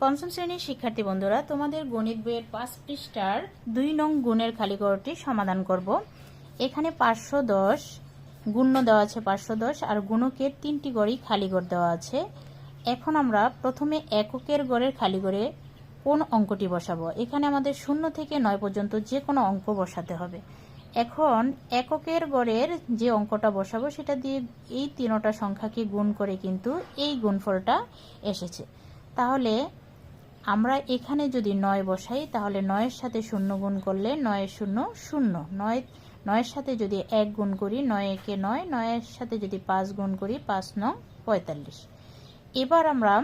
পঞ্চম শ্রেণির শিক্ষার্থী বন্ধুরা, তোমাদের গণিত বইয়ের পাঁচ পৃষ্ঠার দুই নং গুণের খালিগড়টি সমাধান করব। এখানে পাঁচশো দশ গুণ্য দেওয়া আছে পাঁচশো দশ, আর গুণকের তিনটি গড়ই খালিগড় দেওয়া আছে। এখন আমরা প্রথমে এককের গড়ের খালিগড়ে কোন অঙ্কটি বসাবো? এখানে আমাদের শূন্য থেকে নয় পর্যন্ত যে কোনো অঙ্ক বসাতে হবে। এখন এককের গড়ের যে অঙ্কটা বসাবো, সেটা দিয়ে এই তিনোটা সংখ্যাকে গুণ করে কিন্তু এই গুণফলটা এসেছে। তাহলে আমরা এখানে যদি নয় বসাই, তাহলে নয়ের সাথে শূন্য গুণ করলে নয়ের শূন্য শূন্য। নয়, নয়ের সাথে যদি এক গুণ করি, নয় একে নয়, নয়ের সাথে যদি পাঁচ গুণ করি, পাঁচ নং পঁয়তাল্লিশ। এবার আমরা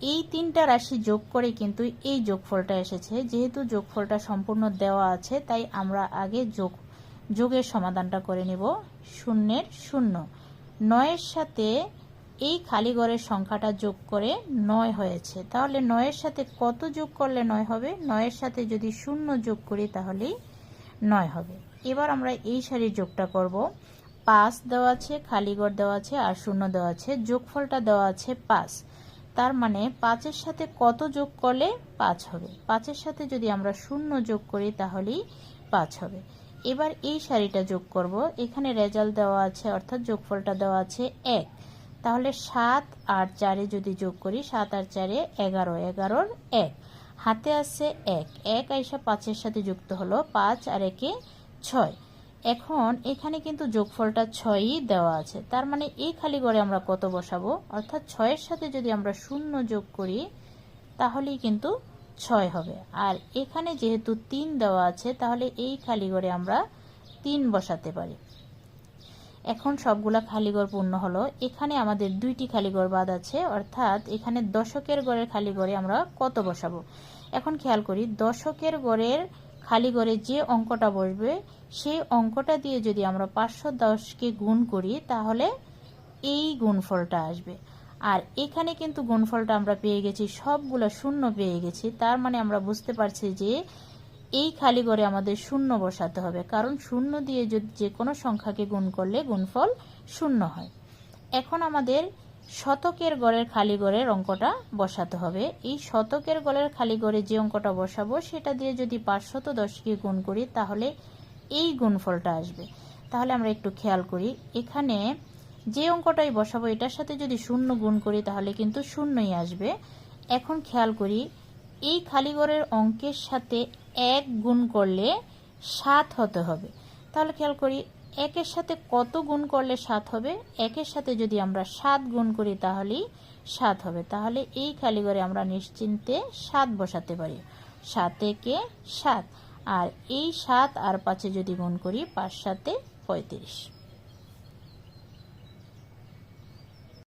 এই তিনটা রাশি যোগ করে কিন্তু এই যোগফলটা এসেছে। যেহেতু যোগফলটা সম্পূর্ণ দেওয়া আছে, তাই আমরা আগে যোগ, যোগের সমাধানটা করে নিব। শূন্যের শূন্য। নয়ের সাথে এই খালি ঘরের সংখ্যাটা যোগ করে নয় হয়েছে। তাহলে নয়ের সাথে কত যোগ করলে নয় হবে? নয়ের সাথে যদি শূন্য যোগ করি তাহলেই নয় হবে। এবার আমরা এই সারির যোগটা করব। পাঁচ দেওয়া আছে খালিগড় দেওয়া আছে, আর শূন্য দেওয়া আছে। যোগফলটা দেওয়া আছে পাঁচ। তার মানে পাঁচের সাথে কত যোগ করলে পাঁচ হবে? পাঁচের সাথে যদি আমরা শূন্য যোগ করি তাহলেই পাঁচ হবে। এবার এই শাড়িটা যোগ করব। এখানে রেজাল্ট দেওয়া আছে, অর্থাৎ যোগফলটা দেওয়া আছে এক। তাহলে সাত আর চারে যদি যোগ করি, সাত আর চারে এগারো, এগারোর এক। হাতে আছে এক। এক আইসা পাঁচের সাথে যুক্ত হলো পাঁচ আর একে ছয়। এখন এখানে কিন্তু যোগফলটা ছয়ই দেওয়া আছে। তার মানে এই খালি ঘরে আমরা কত বসাবো? অর্থাৎ ছয়ের সাথে যদি আমরা শূন্য যোগ করি, তাহলেই কিন্তু ছয় হবে। আর এখানে যেহেতু তিন দেওয়া আছে, তাহলে এই খালি ঘরে আমরা তিন বসাতে পারি। এখন সবগুলা খালিগড় পূর্ণ হলো। এখানে আমাদের দুইটি খালিগড় বাদ আছে, অর্থাৎ এখানে দশকের গড়ের খালিগড়ে আমরা কত বসাবো? এখন খেয়াল করি, দশকের গড়ের খালি ঘরে যে অঙ্কটা বসবে, সেই অঙ্কটা দিয়ে যদি আমরা পাঁচশো দশকে গুণ করি, তাহলে এই গুণফলটা আসবে। আর এখানে কিন্তু গুণফলটা আমরা পেয়ে গেছি, সবগুলো শূন্য পেয়ে গেছি। তার মানে আমরা বুঝতে পারছি যে এই খালি ঘরে আমাদের শূন্য বসাতে হবে। কারণ শূন্য দিয়ে যদি যে কোনো সংখ্যাকে গুণ করলে গুণফল শূন্য হয়। এখন আমাদের শতকের গড়ের খালি গড়ের অঙ্কটা বসাতে হবে। এই শতকের গড়ের খালি গড়ে যে অঙ্কটা বসাবো, সেটা দিয়ে যদি পাঁচশত দশকে গুণ করি, তাহলে এই গুণফলটা আসবে। তাহলে আমরা একটু খেয়াল করি, এখানে যে অঙ্কটাই বসাবো, এটার সাথে যদি শূন্য গুণ করি, তাহলে কিন্তু শূন্যই আসবে। এখন খেয়াল করি এই খালিগড়ের অঙ্কের সাথে এক গুণ করলে সাত হতে হবে। তাহলে খেয়াল করি, একের সাথে কত গুণ করলে সাত হবে? একের সাথে যদি আমরা সাত গুণ করি তাহলেই সাত হবে। তাহলে এই খালিগড়ে আমরা নিশ্চিন্তে সাত বসাতে পারি। সাত একে সাত। আর এই সাত আর পাঁচে যদি গুণ করি, পাঁচ সাতে পঁয়ত্রিশ।